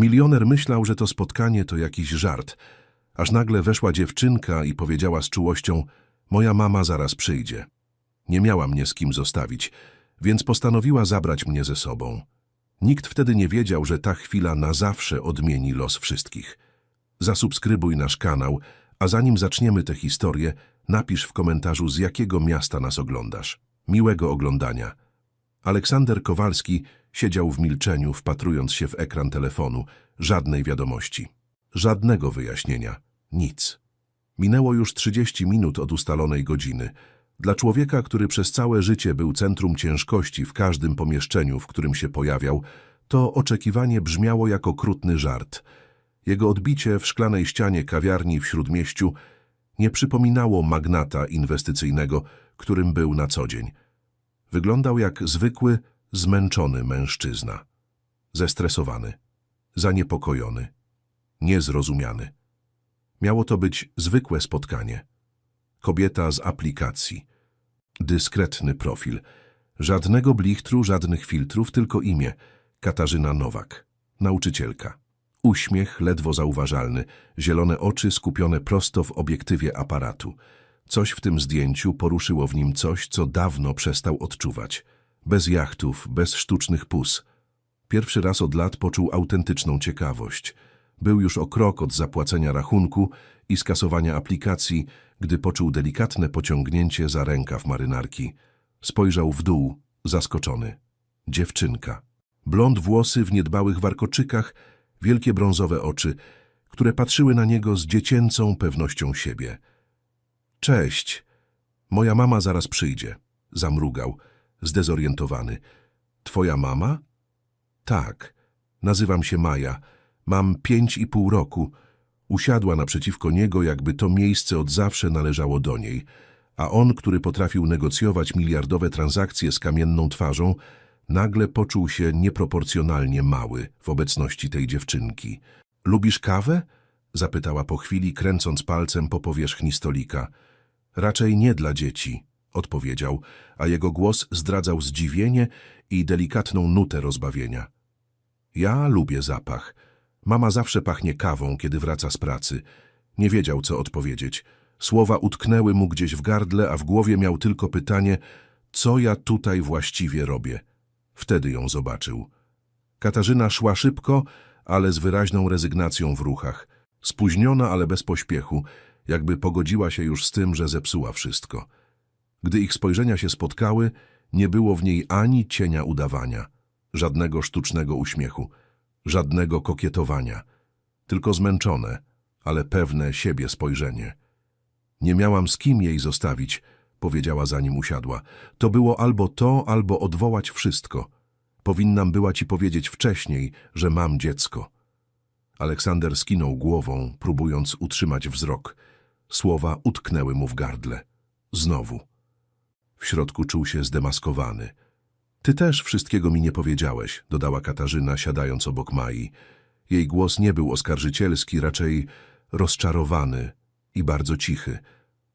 Milioner myślał, że to spotkanie to jakiś żart, aż nagle weszła dziewczynka i powiedziała z czułością Moja mama zaraz przyjdzie. Nie miała mnie z kim zostawić, więc postanowiła zabrać mnie ze sobą. Nikt wtedy nie wiedział, że ta chwila na zawsze odmieni los wszystkich. Zasubskrybuj nasz kanał, a zanim zaczniemy tę historię, napisz w komentarzu, z jakiego miasta nas oglądasz. Miłego oglądania. Aleksander Kowalski siedział w milczeniu, wpatrując się w ekran telefonu. Żadnej wiadomości. Żadnego wyjaśnienia. Nic. Minęło już 30 minut od ustalonej godziny. Dla człowieka, który przez całe życie był centrum ciężkości w każdym pomieszczeniu, w którym się pojawiał, to oczekiwanie brzmiało jak okrutny żart. Jego odbicie w szklanej ścianie kawiarni w Śródmieściu nie przypominało magnata inwestycyjnego, którym był na co dzień. Wyglądał jak zwykły, zmęczony mężczyzna. Zestresowany, zaniepokojony, niezrozumiany. Miało to być zwykłe spotkanie. Kobieta z aplikacji. Dyskretny profil. Żadnego blichtru, żadnych filtrów, tylko imię. Katarzyna Nowak. Nauczycielka. Uśmiech ledwo zauważalny, zielone oczy skupione prosto w obiektywie aparatu. Coś w tym zdjęciu poruszyło w nim coś, co dawno przestał odczuwać. Bez jachtów, bez sztucznych pus. Pierwszy raz od lat poczuł autentyczną ciekawość. Był już o krok od zapłacenia rachunku i skasowania aplikacji, gdy poczuł delikatne pociągnięcie za rękaw marynarki. Spojrzał w dół, zaskoczony. Dziewczynka. Blond włosy w niedbałych warkoczykach, wielkie brązowe oczy, które patrzyły na niego z dziecięcą pewnością siebie. Cześć. Moja mama zaraz przyjdzie. Zamrugał, zdezorientowany. Twoja mama? Tak. Nazywam się Maja. Mam pięć i pół roku. Usiadła naprzeciwko niego, jakby to miejsce od zawsze należało do niej. A on, który potrafił negocjować miliardowe transakcje z kamienną twarzą, nagle poczuł się nieproporcjonalnie mały w obecności tej dziewczynki. Lubisz kawę? Zapytała po chwili, kręcąc palcem po powierzchni stolika. Raczej nie dla dzieci, odpowiedział, a jego głos zdradzał zdziwienie i delikatną nutę rozbawienia. Ja lubię zapach. Mama zawsze pachnie kawą, kiedy wraca z pracy. Nie wiedział, co odpowiedzieć. Słowa utknęły mu gdzieś w gardle, a w głowie miał tylko pytanie, co ja tutaj właściwie robię. Wtedy ją zobaczył. Katarzyna szła szybko, ale z wyraźną rezygnacją w ruchach. Spóźniona, ale bez pośpiechu, jakby pogodziła się już z tym, że zepsuła wszystko. Gdy ich spojrzenia się spotkały, nie było w niej ani cienia udawania, żadnego sztucznego uśmiechu, żadnego kokietowania, tylko zmęczone, ale pewne siebie spojrzenie. Nie miałam z kim jej zostawić, powiedziała zanim usiadła. To było albo to, albo odwołać wszystko. Powinnam była ci powiedzieć wcześniej, że mam dziecko. Aleksander skinął głową, próbując utrzymać wzrok. Słowa utknęły mu w gardle. Znowu. W środku czuł się zdemaskowany. Ty też wszystkiego mi nie powiedziałeś, dodała Katarzyna, siadając obok Mai. Jej głos nie był oskarżycielski, raczej rozczarowany i bardzo cichy.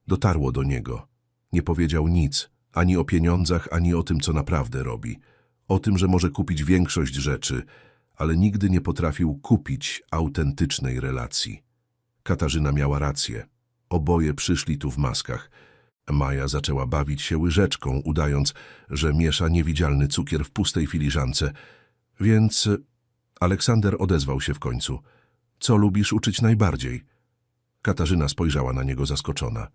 Dotarło do niego. Nie powiedział nic, ani o pieniądzach, ani o tym, co naprawdę robi. O tym, że może kupić większość rzeczy, ale nigdy nie potrafił kupić autentycznej relacji. Katarzyna miała rację. Oboje przyszli tu w maskach. Maja zaczęła bawić się łyżeczką, udając, że miesza niewidzialny cukier w pustej filiżance. Więc Aleksander odezwał się w końcu. Co lubisz uczyć najbardziej? Katarzyna spojrzała na niego zaskoczona.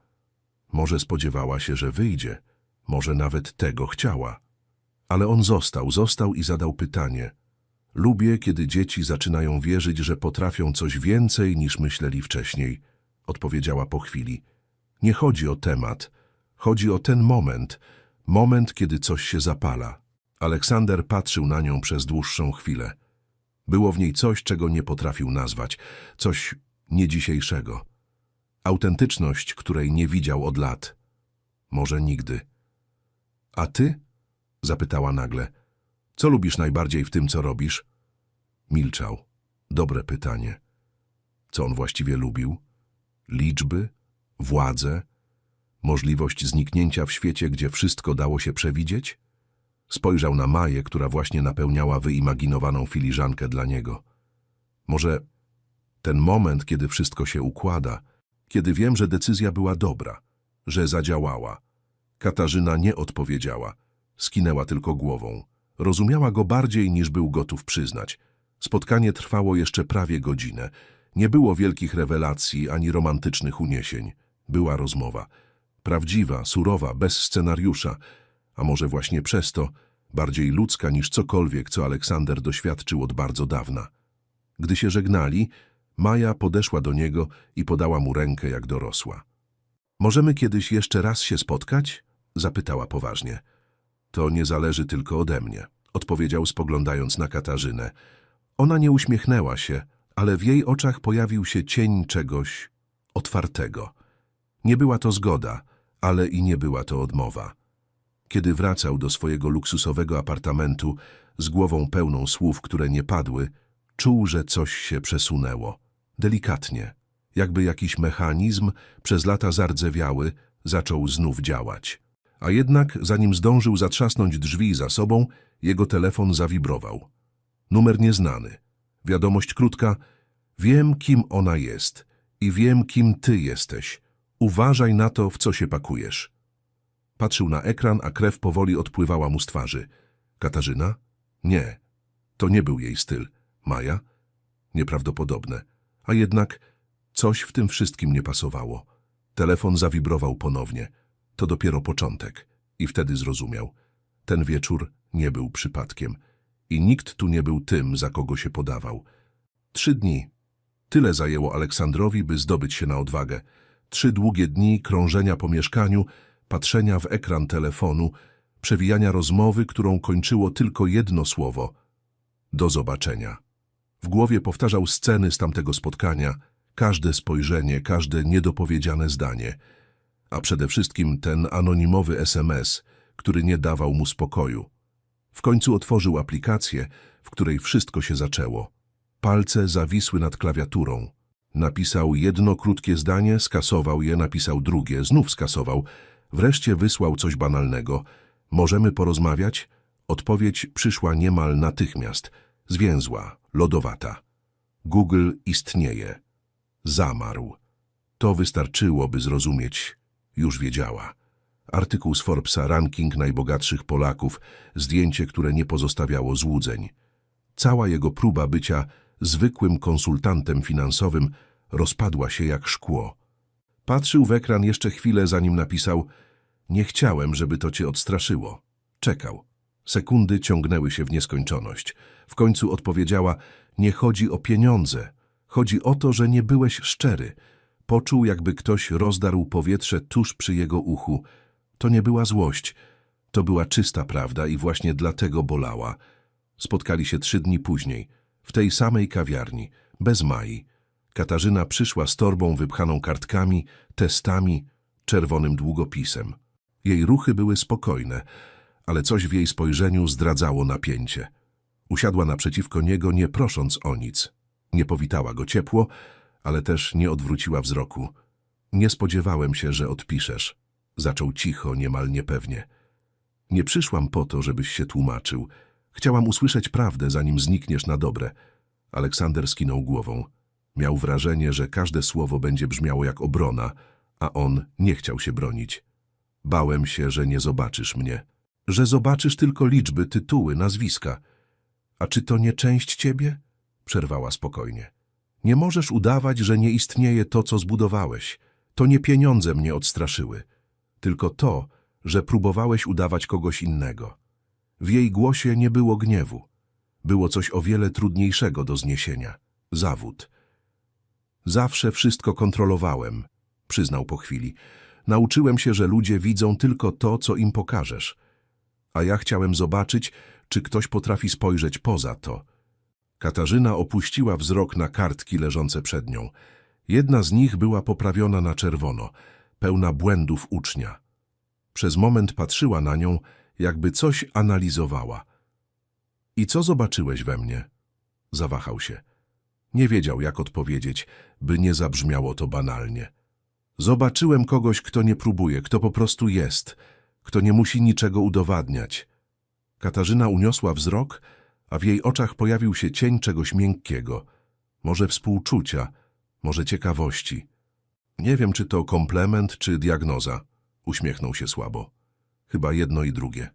Może spodziewała się, że wyjdzie. Może nawet tego chciała. Ale on został, został i zadał pytanie. Lubię, kiedy dzieci zaczynają wierzyć, że potrafią coś więcej niż myśleli wcześniej, odpowiedziała po chwili. Nie chodzi o temat, chodzi o ten moment, moment, kiedy coś się zapala. Aleksander patrzył na nią przez dłuższą chwilę. Było w niej coś, czego nie potrafił nazwać, coś nie dzisiejszego. Autentyczność, której nie widział od lat. Może nigdy. A ty? Zapytała nagle. Co lubisz najbardziej w tym, co robisz? Milczał. Dobre pytanie. Co on właściwie lubił? Liczby? Władzę? Możliwość zniknięcia w świecie, gdzie wszystko dało się przewidzieć? Spojrzał na Maję, która właśnie napełniała wyimaginowaną filiżankę dla niego. Może ten moment, kiedy wszystko się układa, kiedy wiem, że decyzja była dobra, że zadziałała. Katarzyna nie odpowiedziała, skinęła tylko głową. Rozumiała go bardziej niż był gotów przyznać. Spotkanie trwało jeszcze prawie godzinę. Nie było wielkich rewelacji ani romantycznych uniesień. Była rozmowa. Prawdziwa, surowa, bez scenariusza, a może właśnie przez to bardziej ludzka niż cokolwiek, co Aleksander doświadczył od bardzo dawna. Gdy się żegnali, Maja podeszła do niego i podała mu rękę jak dorosła. Możemy kiedyś jeszcze raz się spotkać? Zapytała poważnie. To nie zależy tylko ode mnie, odpowiedział spoglądając na Katarzynę. Ona nie uśmiechnęła się, ale w jej oczach pojawił się cień czegoś otwartego. Nie była to zgoda, ale i nie była to odmowa. Kiedy wracał do swojego luksusowego apartamentu z głową pełną słów, które nie padły, czuł, że coś się przesunęło. Delikatnie, jakby jakiś mechanizm przez lata zardzewiały zaczął znów działać. A jednak, zanim zdążył zatrzasnąć drzwi za sobą, jego telefon zawibrował. Numer nieznany. Wiadomość krótka. Wiem, kim ona jest i wiem, kim ty jesteś. Uważaj na to, w co się pakujesz. Patrzył na ekran, a krew powoli odpływała mu z twarzy. Katarzyna? Nie. To nie był jej styl. Maja? Nieprawdopodobne. A jednak coś w tym wszystkim nie pasowało. Telefon zawibrował ponownie. To dopiero początek. I wtedy zrozumiał. Ten wieczór nie był przypadkiem. I nikt tu nie był tym, za kogo się podawał. Trzy dni. Tyle zajęło Aleksandrowi, by zdobyć się na odwagę. Trzy długie dni krążenia po mieszkaniu, patrzenia w ekran telefonu, przewijania rozmowy, którą kończyło tylko jedno słowo. Do zobaczenia. W głowie powtarzał sceny z tamtego spotkania, każde spojrzenie, każde niedopowiedziane zdanie, a przede wszystkim ten anonimowy SMS, który nie dawał mu spokoju. W końcu otworzył aplikację, w której wszystko się zaczęło. Palce zawisły nad klawiaturą. Napisał jedno krótkie zdanie, skasował je, napisał drugie, znów skasował. Wreszcie wysłał coś banalnego. Możemy porozmawiać? Odpowiedź przyszła niemal natychmiast. Zwięzła, lodowata. Google istnieje. Zamarł. To wystarczyło, by zrozumieć. Już wiedziała. Artykuł z Forbesa, ranking najbogatszych Polaków, zdjęcie, które nie pozostawiało złudzeń. Cała jego próba bycia zwykłym konsultantem finansowym rozpadła się jak szkło. Patrzył w ekran jeszcze chwilę, zanim napisał Nie chciałem, żeby to cię odstraszyło. Czekał. Sekundy ciągnęły się w nieskończoność. W końcu odpowiedziała Nie chodzi o pieniądze. Chodzi o to, że nie byłeś szczery. Poczuł, jakby ktoś rozdarł powietrze tuż przy jego uchu. To nie była złość. To była czysta prawda i właśnie dlatego bolała. Spotkali się trzy dni później, w tej samej kawiarni, bez Mai. Katarzyna przyszła z torbą wypchaną kartkami, testami, czerwonym długopisem. Jej ruchy były spokojne, ale coś w jej spojrzeniu zdradzało napięcie. Usiadła naprzeciwko niego, nie prosząc o nic. Nie powitała go ciepło, ale też nie odwróciła wzroku. Nie spodziewałem się, że odpiszesz. Zaczął cicho, niemal niepewnie. Nie przyszłam po to, żebyś się tłumaczył. Chciałam usłyszeć prawdę, zanim znikniesz na dobre. Aleksander skinął głową. Miał wrażenie, że każde słowo będzie brzmiało jak obrona, a on nie chciał się bronić. Bałem się, że nie zobaczysz mnie. Że zobaczysz tylko liczby, tytuły, nazwiska. A czy to nie część ciebie? Przerwała spokojnie. Nie możesz udawać, że nie istnieje to, co zbudowałeś. To nie pieniądze mnie odstraszyły. Tylko to, że próbowałeś udawać kogoś innego. W jej głosie nie było gniewu. Było coś o wiele trudniejszego do zniesienia. Zawód. Zawsze wszystko kontrolowałem, przyznał po chwili. Nauczyłem się, że ludzie widzą tylko to, co im pokażesz. A ja chciałem zobaczyć, czy ktoś potrafi spojrzeć poza to. Katarzyna opuściła wzrok na kartki leżące przed nią. Jedna z nich była poprawiona na czerwono, pełna błędów ucznia. Przez moment patrzyła na nią, jakby coś analizowała. I co zobaczyłeś we mnie? Zawahał się. Nie wiedział, jak odpowiedzieć, by nie zabrzmiało to banalnie. Zobaczyłem kogoś, kto nie próbuje, kto po prostu jest, kto nie musi niczego udowadniać. Katarzyna uniosła wzrok, a w jej oczach pojawił się cień czegoś miękkiego. Może współczucia, może ciekawości. Nie wiem, czy to komplement, czy diagnoza. Uśmiechnął się słabo. Chyba jedno i drugie.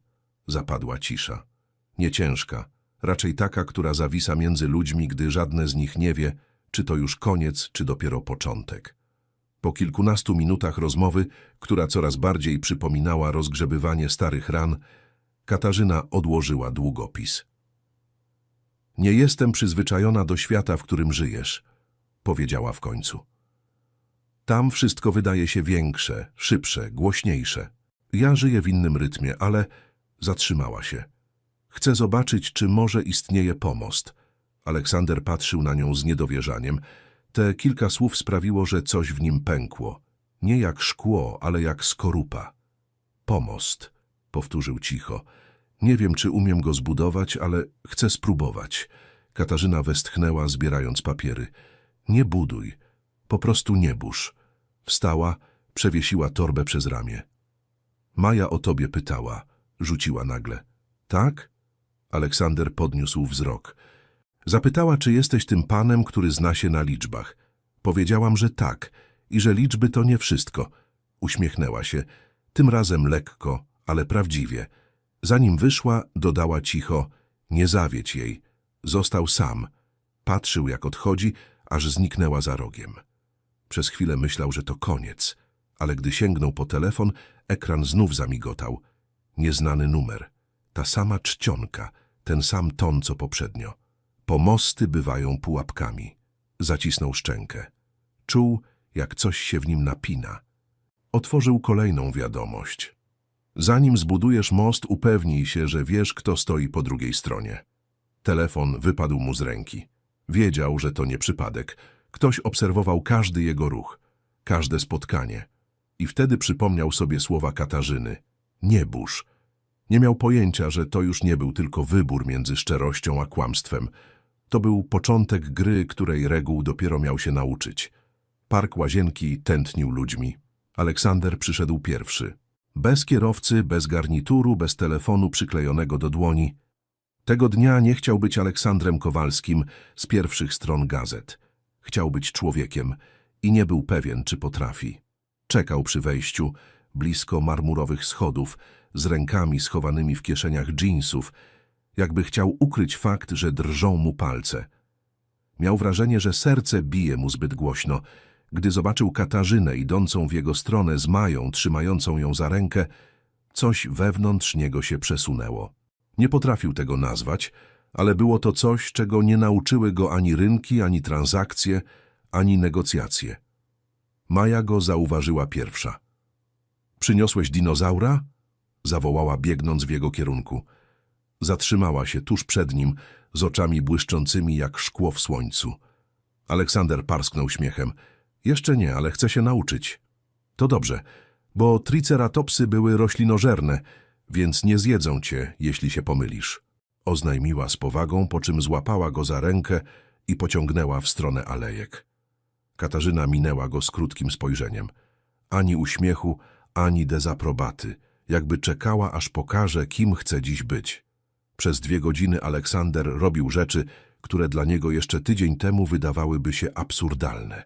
Zapadła cisza. Nie ciężka, raczej taka, która zawisa między ludźmi, gdy żadne z nich nie wie, czy to już koniec, czy dopiero początek. Po kilkunastu minutach rozmowy, która coraz bardziej przypominała rozgrzebywanie starych ran, Katarzyna odłożyła długopis. Nie jestem przyzwyczajona do świata, w którym żyjesz, powiedziała w końcu. Tam wszystko wydaje się większe, szybsze, głośniejsze. Ja żyję w innym rytmie, ale zatrzymała się. Chcę zobaczyć, czy może istnieje pomost. Aleksander patrzył na nią z niedowierzaniem. Te kilka słów sprawiło, że coś w nim pękło. Nie jak szkło, ale jak skorupa. Pomost, powtórzył cicho. Nie wiem, czy umiem go zbudować, ale chcę spróbować. Katarzyna westchnęła, zbierając papiery. Nie buduj, po prostu nie burz. Wstała, przewiesiła torbę przez ramię. Maja o tobie pytała, rzuciła nagle. Tak? Aleksander podniósł wzrok. Zapytała, czy jesteś tym panem, który zna się na liczbach. Powiedziałam, że tak i że liczby to nie wszystko. Uśmiechnęła się, tym razem lekko, ale prawdziwie. Zanim wyszła, dodała cicho, nie zawiedź jej. Został sam. Patrzył, jak odchodzi, aż zniknęła za rogiem. Przez chwilę myślał, że to koniec, ale gdy sięgnął po telefon, ekran znów zamigotał. Nieznany numer. Ta sama czcionka, ten sam ton, co poprzednio. Pomosty bywają pułapkami. Zacisnął szczękę. Czuł, jak coś się w nim napina. Otworzył kolejną wiadomość. Zanim zbudujesz most, upewnij się, że wiesz, kto stoi po drugiej stronie. Telefon wypadł mu z ręki. Wiedział, że to nie przypadek. Ktoś obserwował każdy jego ruch, każde spotkanie. I wtedy przypomniał sobie słowa Katarzyny. Nie burz. Nie miał pojęcia, że to już nie był tylko wybór między szczerością a kłamstwem. To był początek gry, której reguł dopiero miał się nauczyć. Park łazienki tętnił ludźmi. Aleksander przyszedł pierwszy. Bez kierowcy, bez garnituru, bez telefonu przyklejonego do dłoni. Tego dnia nie chciał być Aleksandrem Kowalskim z pierwszych stron gazet. Chciał być człowiekiem i nie był pewien, czy potrafi. Czekał przy wejściu, blisko marmurowych schodów, z rękami schowanymi w kieszeniach dżinsów, jakby chciał ukryć fakt, że drżą mu palce. Miał wrażenie, że serce bije mu zbyt głośno. Gdy zobaczył Katarzynę idącą w jego stronę z Mają, trzymającą ją za rękę, coś wewnątrz niego się przesunęło. Nie potrafił tego nazwać, ale było to coś, czego nie nauczyły go ani rynki, ani transakcje, ani negocjacje. Maja go zauważyła pierwsza. Przyniosłeś dinozaura? Zawołała, biegnąc w jego kierunku. Zatrzymała się tuż przed nim, z oczami błyszczącymi jak szkło w słońcu. Aleksander parsknął śmiechem. Jeszcze nie, ale chcę się nauczyć. To dobrze, bo triceratopsy były roślinożerne, więc nie zjedzą cię, jeśli się pomylisz. Oznajmiła z powagą, po czym złapała go za rękę i pociągnęła w stronę alejek. Katarzyna minęła go z krótkim spojrzeniem. Ani uśmiechu, ani dezaprobaty, jakby czekała, aż pokaże, kim chce dziś być. Przez dwie godziny Aleksander robił rzeczy, które dla niego jeszcze tydzień temu wydawałyby się absurdalne.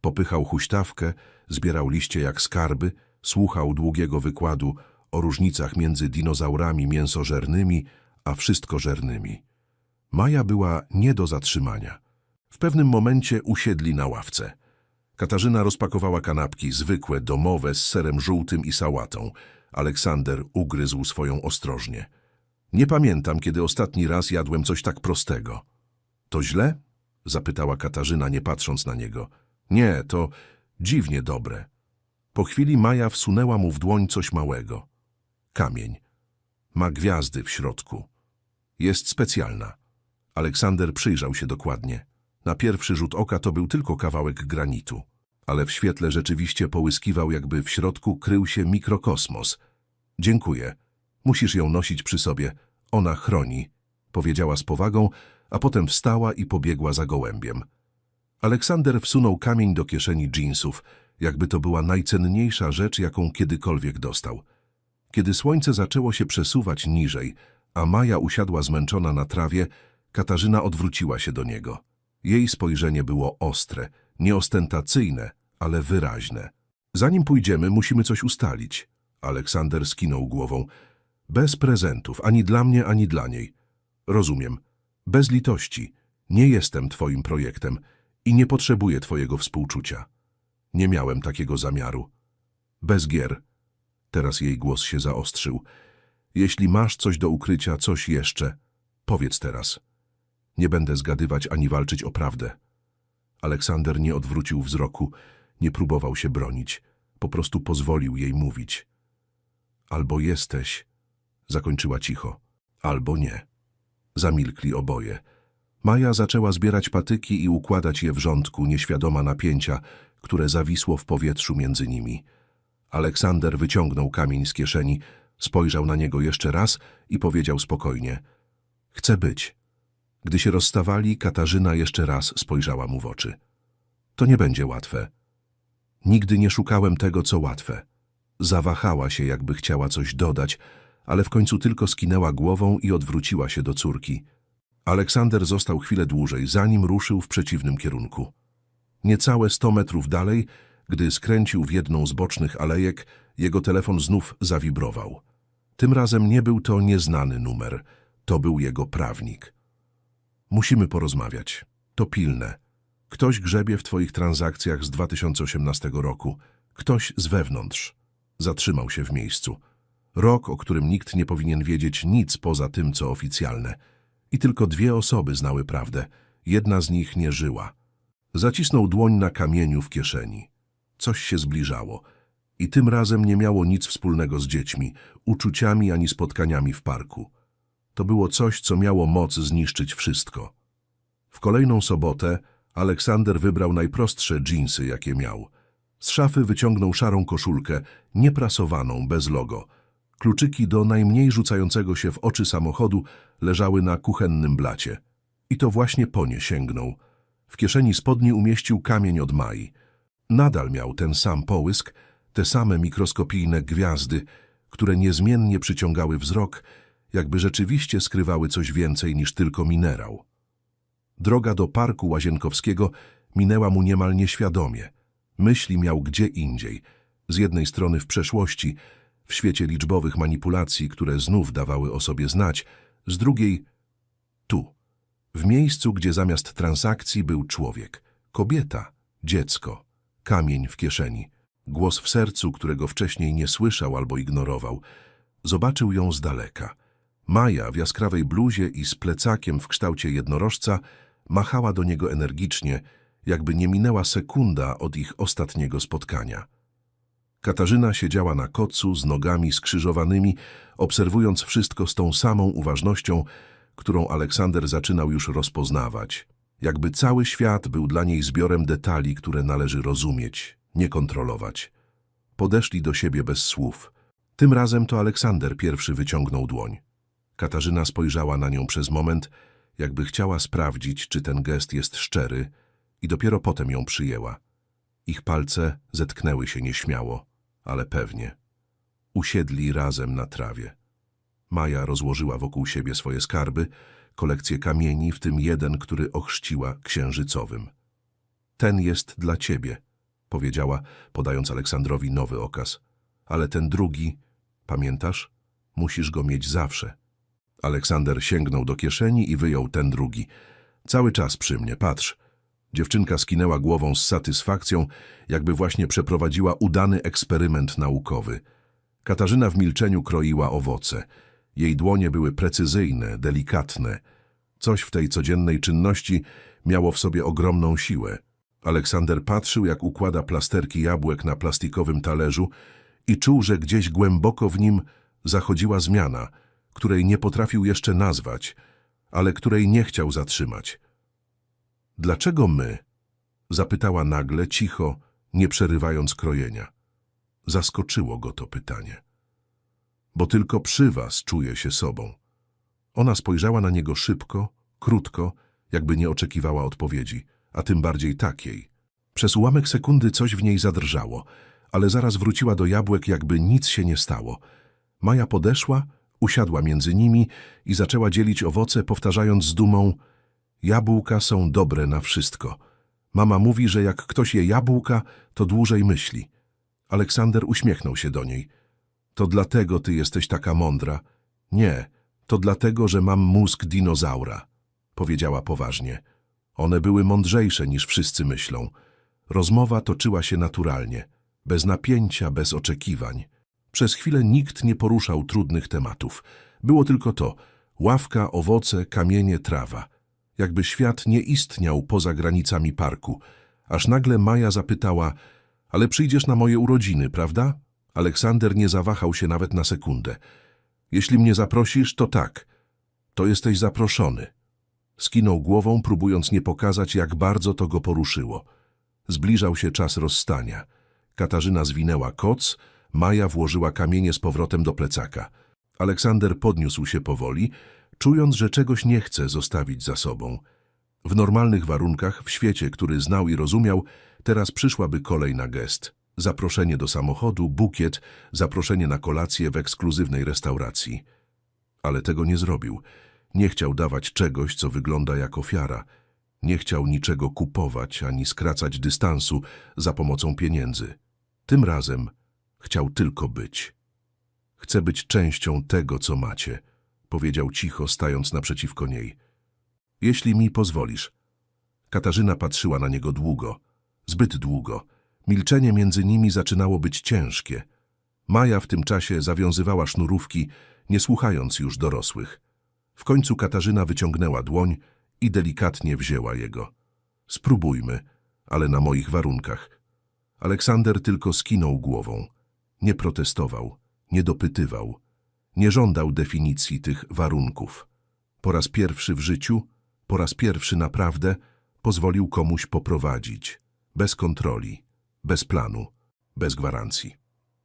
Popychał huśtawkę, zbierał liście jak skarby, słuchał długiego wykładu o różnicach między dinozaurami mięsożernymi a wszystkożernymi. Maja była nie do zatrzymania. W pewnym momencie usiedli na ławce. Katarzyna rozpakowała kanapki, zwykłe, domowe, z serem żółtym i sałatą. Aleksander ugryzł swoją ostrożnie. Nie pamiętam, kiedy ostatni raz jadłem coś tak prostego. To źle? Zapytała Katarzyna, nie patrząc na niego. Nie, to dziwnie dobre. Po chwili Maja wsunęła mu w dłoń coś małego. Kamień. Ma gwiazdy w środku. Jest specjalna. Aleksander przyjrzał się dokładnie. Na pierwszy rzut oka to był tylko kawałek granitu, ale w świetle rzeczywiście połyskiwał, jakby w środku krył się mikrokosmos. Dziękuję. Musisz ją nosić przy sobie. Ona chroni, powiedziała z powagą, a potem wstała i pobiegła za gołębiem. Aleksander wsunął kamień do kieszeni dżinsów, jakby to była najcenniejsza rzecz, jaką kiedykolwiek dostał. Kiedy słońce zaczęło się przesuwać niżej, a Maja usiadła zmęczona na trawie, Katarzyna odwróciła się do niego. Jej spojrzenie było ostre, nieostentacyjne, ale wyraźne. Zanim pójdziemy, musimy coś ustalić. Aleksander skinął głową. Bez prezentów, ani dla mnie, ani dla niej. Rozumiem. Bez litości. Nie jestem twoim projektem i nie potrzebuję twojego współczucia. Nie miałem takiego zamiaru. Bez gier. Teraz jej głos się zaostrzył. Jeśli masz coś do ukrycia, coś jeszcze, powiedz teraz. Nie będę zgadywać ani walczyć o prawdę. Aleksander nie odwrócił wzroku, nie próbował się bronić. Po prostu pozwolił jej mówić. Albo jesteś, zakończyła cicho, albo nie. Zamilkli oboje. Maja zaczęła zbierać patyki i układać je w rządku, nieświadoma napięcia, które zawisło w powietrzu między nimi. Aleksander wyciągnął kamień z kieszeni, spojrzał na niego jeszcze raz i powiedział spokojnie. Chcę być. Gdy się rozstawali, Katarzyna jeszcze raz spojrzała mu w oczy. To nie będzie łatwe. Nigdy nie szukałem tego, co łatwe. Zawahała się, jakby chciała coś dodać, ale w końcu tylko skinęła głową i odwróciła się do córki. Aleksander został chwilę dłużej, zanim ruszył w przeciwnym kierunku. Niecałe sto metrów dalej, gdy skręcił w jedną z bocznych alejek, jego telefon znów zawibrował. Tym razem nie był to nieznany numer, to był jego prawnik. Musimy porozmawiać. To pilne. Ktoś grzebie w twoich transakcjach z 2018 roku. Ktoś z wewnątrz. Zatrzymał się w miejscu. Rok, o którym nikt nie powinien wiedzieć nic poza tym, co oficjalne. I tylko dwie osoby znały prawdę. Jedna z nich nie żyła. Zacisnął dłoń na kamieniu w kieszeni. Coś się zbliżało. I tym razem nie miało nic wspólnego z dziećmi, uczuciami ani spotkaniami w parku. To było coś, co miało moc zniszczyć wszystko. W kolejną sobotę Aleksander wybrał najprostsze dżinsy, jakie miał. Z szafy wyciągnął szarą koszulkę, nieprasowaną, bez logo. Kluczyki do najmniej rzucającego się w oczy samochodu leżały na kuchennym blacie. I to właśnie po nie sięgnął. W kieszeni spodni umieścił kamień od Mai. Nadal miał ten sam połysk, te same mikroskopijne gwiazdy, które niezmiennie przyciągały wzrok, jakby rzeczywiście skrywały coś więcej niż tylko minerał. Droga do parku łazienkowskiego minęła mu niemal nieświadomie. Myśli miał gdzie indziej. Z jednej strony w przeszłości, w świecie liczbowych manipulacji, które znów dawały o sobie znać, z drugiej tu, w miejscu, gdzie zamiast transakcji był człowiek, kobieta, dziecko, kamień w kieszeni, głos w sercu, którego wcześniej nie słyszał albo ignorował. Zobaczył ją z daleka. Maja w jaskrawej bluzie i z plecakiem w kształcie jednorożca machała do niego energicznie, jakby nie minęła sekunda od ich ostatniego spotkania. Katarzyna siedziała na kocu z nogami skrzyżowanymi, obserwując wszystko z tą samą uważnością, którą Aleksander zaczynał już rozpoznawać. Jakby cały świat był dla niej zbiorem detali, które należy rozumieć, nie kontrolować. Podeszli do siebie bez słów. Tym razem to Aleksander pierwszy wyciągnął dłoń. Katarzyna spojrzała na nią przez moment, jakby chciała sprawdzić, czy ten gest jest szczery i dopiero potem ją przyjęła. Ich palce zetknęły się nieśmiało, ale pewnie. Usiedli razem na trawie. Maja rozłożyła wokół siebie swoje skarby, kolekcję kamieni, w tym jeden, który ochrzciła księżycowym. Ten jest dla ciebie, powiedziała, podając Aleksandrowi nowy okaz. Ale ten drugi, pamiętasz? Musisz go mieć zawsze. Aleksander sięgnął do kieszeni i wyjął ten drugi. Cały czas przy mnie, patrz. Dziewczynka skinęła głową z satysfakcją, jakby właśnie przeprowadziła udany eksperyment naukowy. Katarzyna w milczeniu kroiła owoce. Jej dłonie były precyzyjne, delikatne. Coś w tej codziennej czynności miało w sobie ogromną siłę. Aleksander patrzył, jak układa plasterki jabłek na plastikowym talerzu i czuł, że gdzieś głęboko w nim zachodziła zmiana, której nie potrafił jeszcze nazwać, ale której nie chciał zatrzymać. Dlaczego my? Zapytała nagle, cicho, nie przerywając krojenia. Zaskoczyło go to pytanie. Bo tylko przy was czuje się sobą. Ona spojrzała na niego szybko, krótko, jakby nie oczekiwała odpowiedzi, a tym bardziej takiej. Przez ułamek sekundy coś w niej zadrżało, ale zaraz wróciła do jabłek, jakby nic się nie stało. Maja podeszła, usiadła między nimi i zaczęła dzielić owoce, powtarzając z dumą Jabłka są dobre na wszystko. Mama mówi, że jak ktoś je jabłka, to dłużej myśli. Aleksander uśmiechnął się do niej. To dlatego ty jesteś taka mądra. Nie, to dlatego, że mam mózg dinozaura, powiedziała poważnie. One były mądrzejsze niż wszyscy myślą. Rozmowa toczyła się naturalnie, bez napięcia, bez oczekiwań. Przez chwilę nikt nie poruszał trudnych tematów. Było tylko to, ławka, owoce, kamienie, trawa. Jakby świat nie istniał poza granicami parku. Aż nagle Maja zapytała, ale przyjdziesz na moje urodziny, prawda? Aleksander nie zawahał się nawet na sekundę. Jeśli mnie zaprosisz, to tak. To jesteś zaproszony. Skinął głową, próbując nie pokazać, jak bardzo to go poruszyło. Zbliżał się czas rozstania. Katarzyna zwinęła koc, Maja włożyła kamienie z powrotem do plecaka. Aleksander podniósł się powoli, czując, że czegoś nie chce zostawić za sobą. W normalnych warunkach, w świecie, który znał i rozumiał, teraz przyszłaby kolej na gest. Zaproszenie do samochodu, bukiet, zaproszenie na kolację w ekskluzywnej restauracji. Ale tego nie zrobił. Nie chciał dawać czegoś, co wygląda jak ofiara. Nie chciał niczego kupować ani skracać dystansu za pomocą pieniędzy. Tym razem chciał tylko być. Chcę być częścią tego, co macie, powiedział cicho, stając naprzeciwko niej. Jeśli mi pozwolisz. Katarzyna patrzyła na niego długo, zbyt długo. Milczenie między nimi zaczynało być ciężkie. Maja w tym czasie zawiązywała sznurówki, nie słuchając już dorosłych. W końcu Katarzyna wyciągnęła dłoń i delikatnie wzięła jego. Spróbujmy, ale na moich warunkach. Aleksander tylko skinął głową. Nie protestował, nie dopytywał, nie żądał definicji tych warunków. Po raz pierwszy w życiu, po raz pierwszy naprawdę pozwolił komuś poprowadzić, bez kontroli, bez planu, bez gwarancji.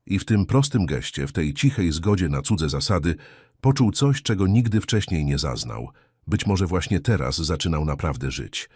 I w tym prostym geście, w tej cichej zgodzie na cudze zasady, poczuł coś, czego nigdy wcześniej nie zaznał. Być może właśnie teraz zaczynał naprawdę żyć –